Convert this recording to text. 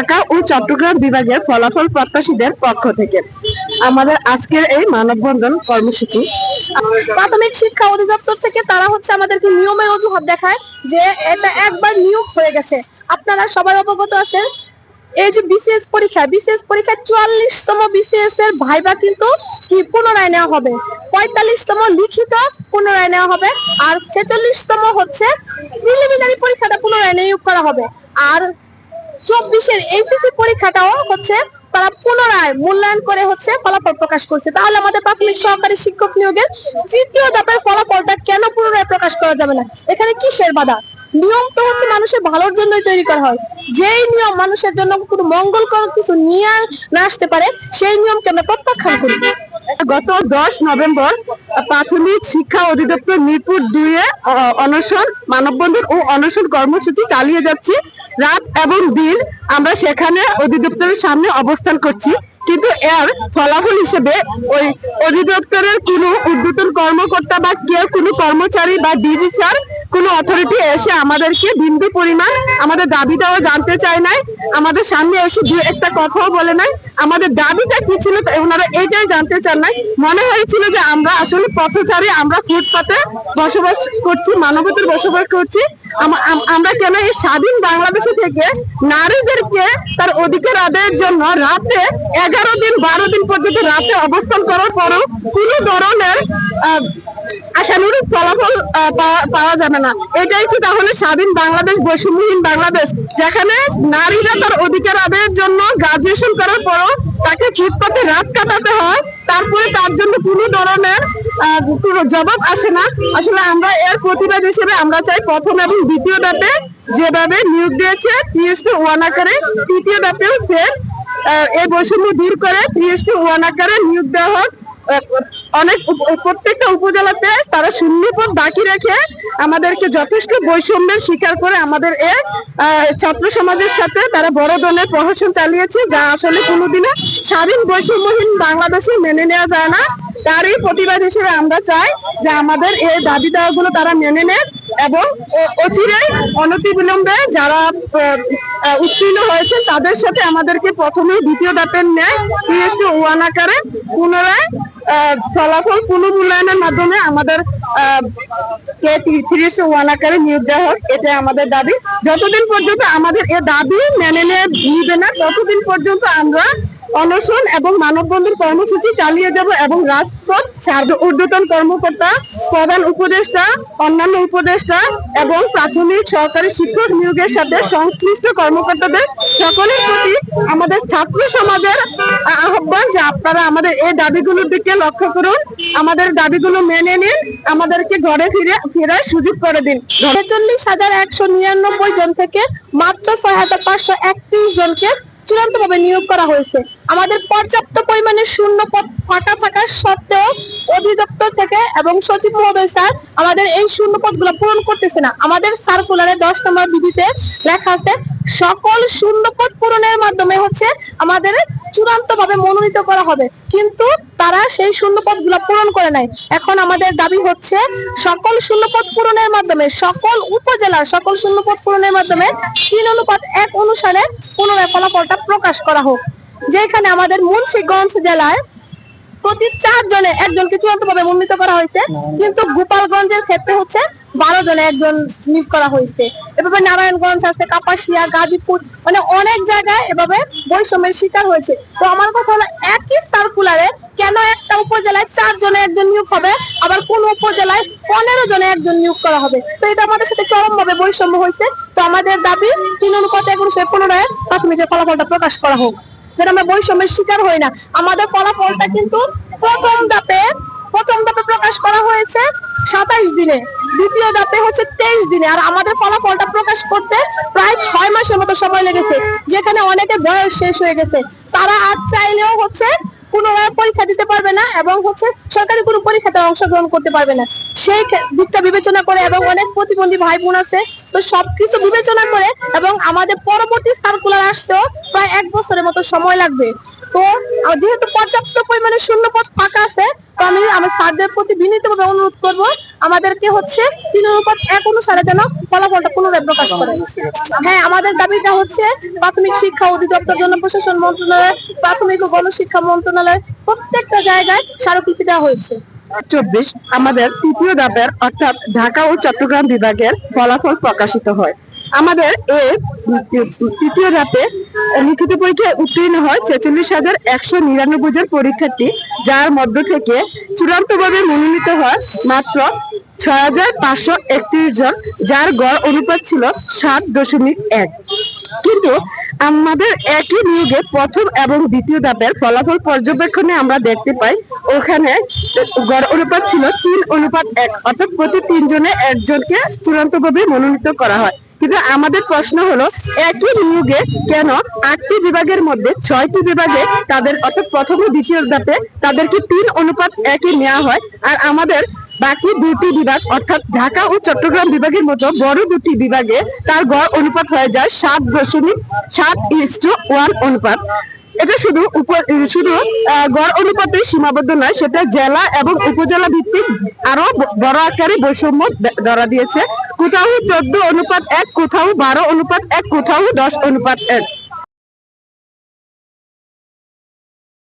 ঢাকা ও চট্টগ্রাম বিভাগের ফলাফল প্রত্যাশীদের পক্ষ থেকে। আমাদের আজকের এই মানববন্ধন কর্মসূচি। প্রাথমিক শিক্ষা অধিদপ্তর থেকে তারা হচ্ছে আমাদেরকে নিয়মের অজুহাত দেখায় যে এটা একবার নিয়োগ হয়ে গেছে। আপনারা সবাই অবগত আছেন, এই যে বিসিএস পরীক্ষা বিসিএস পরীক্ষা চুয়াল্লিশতম বিসিএস এর ভাইবা কিন্তু কি পুনরায় নেওয়া হবে? পঁয়তাল্লিশতম লিখিত পুনরায় নেওয়া হবে, আর ছেচল্লিশতম হচ্ছে প্রিলিমিনারি পরীক্ষাটা পুনরায় নিয়োগ করা হবে। আর চব্বিশের এইচএসসি পরীক্ষাটাও হচ্ছে তারা পুনরায় মূল্যায়ন করে হচ্ছে ফলাফল প্রকাশ করছে। তাহলে আমাদের প্রাথমিক সহকারী শিক্ষক নিয়োগের তৃতীয় ধাপের ফলাফলটা কেন পুনরায় প্রকাশ করা যাবে না? এখানে কিসের বাধা? নিয়ম তো হচ্ছে মানুষের ভালোর জন্যই তৈরি করা হয়। যেই নিয়ম মানুষের জন্য কোনো মঙ্গলকর কিছু নিয়ে না আসতে পারে, সেই নিয়মকে আমরা প্রত্যাখ্যান করি। গত দশ নভেম্বর প্রাথমিক শিক্ষা অধিদপ্তর মিরপুর দুইয়ে, অ- অনশন, মানববন্ধন ও অনশন কর্মসূচি চালিয়ে যাচ্ছি। রাত এবং দিন আমরা সেখানে অধিদপ্তরের সামনে অবস্থান করছি। কিন্তু এর ফলাফল হিসেবে ওই অধিদপ্তরের কোনো উদ্বোধন কর্মকর্তা বা কেউ কোনো কর্মচারী বা ডিজি স্যার, কোনো অথরিটি এসে আমাদেরকে বিন্দু পরিমাণ আমাদের দাবিটাও জানতে চায় নাই। আমাদের সামনে এসে দু একটা কথাও বলে নাই। আমাদের দাবিটা কি ছিল ওনারা এটাই জানতে চান নাই। মনে হয়েছিল যে আমরা আসলে পথচারী, আমরা ফুটপাতে বসবাস করছি, মানবতার বসবাস করছি। আম- আম- আমরা কেন এই স্বাধীন বাংলাদেশে থেকে নারীদেরকে তার অধিকার আদায়ের জন্য রাতে এগারো দিন, বারো দিন পর্যন্ত রাতে অবস্থান করার পরও কোনো ধরনের আশানুরূপ ফলাফল পাওয়া- যাবে না। এটাই কি তাহলে স্বাধীন বাংলাদেশ, বৈষম্যহীন বাংলাদেশ, যেখানে নারীরা তার অধিকার আদায়ের জন্য গ্রাজুয়েশন করার পরও তাকে ফুটপাতে রাত কাটাতে হয়। তারপরে তার জন্য কোনো ধরনের জবাব আসে না। আসলে আমরা এর প্রতিবাদ হিসেবে আমরা চাই প্রথম এবং দ্বিতীয় ধাপে যেভাবে নিয়োগ দিয়েছে পিএসটি ওয়ান আকারে, তৃতীয় ধাপেও সেম এই বৈষম্য দূর করে পিএসটি ওয়ান আকারে নিয়োগ দেওয়া হোক। অনেক প্রত্যেকটা উপজেলাতে তারা শূন্য বাকি রেখে আমাদেরকে যথেষ্ট বৈষম্যের স্বীকার করে আমাদের এ ছাত্র সমাজের সাথে তারা বড় ধরনের প্রহসন চালিয়েছে, যা আসলে কোনোদিনও স্বাধীন বৈষম্যহীন বাংলাদেশে মেনে নেওয়া যায় না। তারই প্রতিবাদ হিসেবে আমরা চাই যে আমাদের এই দাবি দাওয়াগুলো তারা মেনে নেয় এবং অচিরে অনতি বিলম্বে যারা উত্তীর্ণ হয়েছে তাদের সাথে আমাদেরকে প্রথমে দ্বিতীয় ধাপের ন্যায় পিএসটি ওয়ান আকারে পুনরায় ফলাফল পুনঃমূল্যায়নের মাধ্যমে আমাদের কে তিরিশ ওয়ান আকারে নিয়োগ দেওয়া হোক, এটাই আমাদের দাবি। যতদিন পর্যন্ত আমাদের এ দাবি মেনে নিয়ে নিবে না, ততদিন পর্যন্ত আমরা অনশন এবং মানববন্ধন কর্মসূচি চালিয়ে যাব এবং রাজপথ ঊর্ধ্বতন কর্মকর্তা, প্রধান উপদেষ্টা, অন্যান্য উপদেষ্টা এবং প্রাথমিক সরকারি শিক্ষক নিয়োগের সাথে সংশ্লিষ্ট কর্মকর্তাদের সকলের প্রতি আমাদের ছাত্র সমাজের আহ্বান যে আপনারা আমাদের এই দাবিগুলোর দিকে লক্ষ্য করুন, আমাদের দাবিগুলো মেনে নিন, আমাদেরকে ঘরে ফিরে ফেরার সুযোগ করে দিন। ছেচল্লিশ হাজার একশো নিরানব্বই জন থেকে মাত্র ছয় হাজার পাঁচশো একত্রিশ জনকে চূড়ান্ত ভাবে নিয়োগ করা হয়েছে। আমাদের পর্যাপ্ত পরিমাণে শূন্য পদ ফাঁকা থাকার সত্ত্বেও অধিদপ্তর থেকে এবং সচিব মহোদয় স্যার আমাদের এই শূন্য পদগুলো পূরণ করতেছে না। আমাদের সার্কুলারে দশ নম্বর বিধিতে লেখা আছে, সকল শূন্য পদ পূরণের মাধ্যমে হচ্ছে আমাদের চূড়ান্ত ভাবে মনোনীত করা হবে। কিন্তু তারা সেই শূন্য পদগুলো পূরণ করে নাই। এখন আমাদের দাবি হচ্ছে সকল শূন্য পদ পূরণের মাধ্যমে, সকল উপজেলার সকল শূন্য পদ পূরণের মাধ্যমে তিন অনুপাত এক অনুসারে পুনরায় ফলাফলটা প্রকাশ করা হোক। যেখানে আমাদের মুন্সিগঞ্জ জেলায় প্রতি চার জনে একজনকে চূড়ান্ত ভাবে মনোনীত করা হয়েছে, কিন্তু গোপালগঞ্জের ক্ষেত্রে হচ্ছে বারো জনে একজন নিয়োগ করা হয়েছে। এভাবে নারায়ণগঞ্জ আছে, কাপাসিয়া, গাজীপুর মানে অনেক জায়গায় এভাবে বৈষম্যের শিকার হয়েছে। তো আমার কথা হলো একই সার্কুলারে কেন একটা উপজেলায় চার জনে একজন নিয়োগ হবে? আবার কোন উপজেলায় পনেরো জনে একজন নিয়োগ করা হবে? তো এটা আমাদের সাথে চরম ভাবে বৈষম্য হয়েছে। তো আমাদের দাবি, তিন অনুপাত এক অনুসারে পুনরায় প্রাথমিকের ফলাফলটা প্রকাশ করা হোক। যেন আমরা বৈষম্যের শিকার হই না। আমাদের ফলাফলটা কিন্তু প্রথম ধাপে প্রথম ধাপে প্রকাশ করা হয়েছে সাতাইশ দিনে। দ্বিতীয় ধাপে হচ্ছে তেইশ দিনে। আর আমাদের ফলাফলটা প্রকাশ করতে প্রায় ছয় মাসের মতো সময় লেগেছে। যেখানে অনেকের বয়স শেষ হয়ে গেছে। তারা আর চাইলেও হচ্ছে পুনরায় পরীক্ষা দিতে পারবে না এবং হচ্ছে সরকারি কোনো পরীক্ষাতে অংশগ্রহণ করতে পারবে না। সেই দিকটা বিবেচনা করে এবং অনেক প্রতিবন্ধী ভাই বোন আছে, তো সবকিছু বিবেচনা করে এবং আমাদের পরবর্তী সার্কুলার আসতেও প্রায় এক বছরের মতো সময় লাগবে। তো যেহেতু পর্যাপ্ত পরিমাণে শূন্য পথ ফাঁকা আছে, তো আমি আমার স্যারদের প্রতি বিনীতভাবে অনুরোধ করব আমাদেরকে হচ্ছে তিন অনুপাত এক অনুসারে যেন ফলাফলটা পুনরায় প্রকাশ করে। হ্যাঁ আমাদের দাবিটা হচ্ছে প্রাথমিক শিক্ষা অধিদপ্তর জন্য প্রশাসন মন্ত্রণালয়, প্রাথমিক ও গণশিক্ষা মন্ত্রণালয় প্রত্যেকটা জায়গায় স্মারকলিপি দেওয়া হয়েছে। চব্বিশ, আমাদের তৃতীয় ধাপের অর্থাৎ ঢাকা ও চট্টগ্রাম বিভাগের ফলাফল প্রকাশিত হয়। আমাদের এই তৃতীয় ধাপে লিখিত পরীক্ষায় উত্তীর্ণ হয় ছেচল্লিশ হাজার একশো নিরানব্বই জন পরীক্ষার্থী, যার মধ্য থেকে চূড়ান্তভাবে মনোনীত হয় মাত্র ছয় হাজার পাঁচশো একত্রিশ জন, যার গড় অনুপাত ছিল সাত দশমিক এক। কিন্তু আমাদের একই নিয়োগে প্রথম এবং দ্বিতীয় ধাপের ফলাফল পর্যবেক্ষণে আমরা দেখতে পাই, ওখানে গড় অনুপাত ছিল তিন অনুপাত এক, অর্থাৎ প্রতি তিনজনে একজনকে চূড়ান্তভাবে মনোনীত করা হয়। কিন্তু আমাদের প্রশ্ন হলো, একই নিয়োগে কেন আটটি বিভাগের মধ্যে ছয়টি বিভাগে তাদের অর্থাৎ প্রথম ও দ্বিতীয় ধাপে তাদেরকে তিন অনুপাত একই নেওয়া হয় আর আমাদের বাকি দুটি বিভাগ, অর্থাৎ ঢাকা ও চট্টগ্রাম বিভাগের মতো বড় দুটি বিভাগে তার গড় অনুপাত হয়ে যায় সাত দশমিক সাত ইস্ট ওয়ান অনুপাত। এটা শুধু শুধু গড় অনুপাতে সীমাবদ্ধ নয়, সেটা জেলা এবং উপজেলা ভিত্তিক আরও বড় আকারে বৈষম্য ধরা দিয়েছে। কোথাও চোদ্দ অনুপাত এক কোথাও বারো অনুপাত এক কোথাও দশ অনুপাত এক।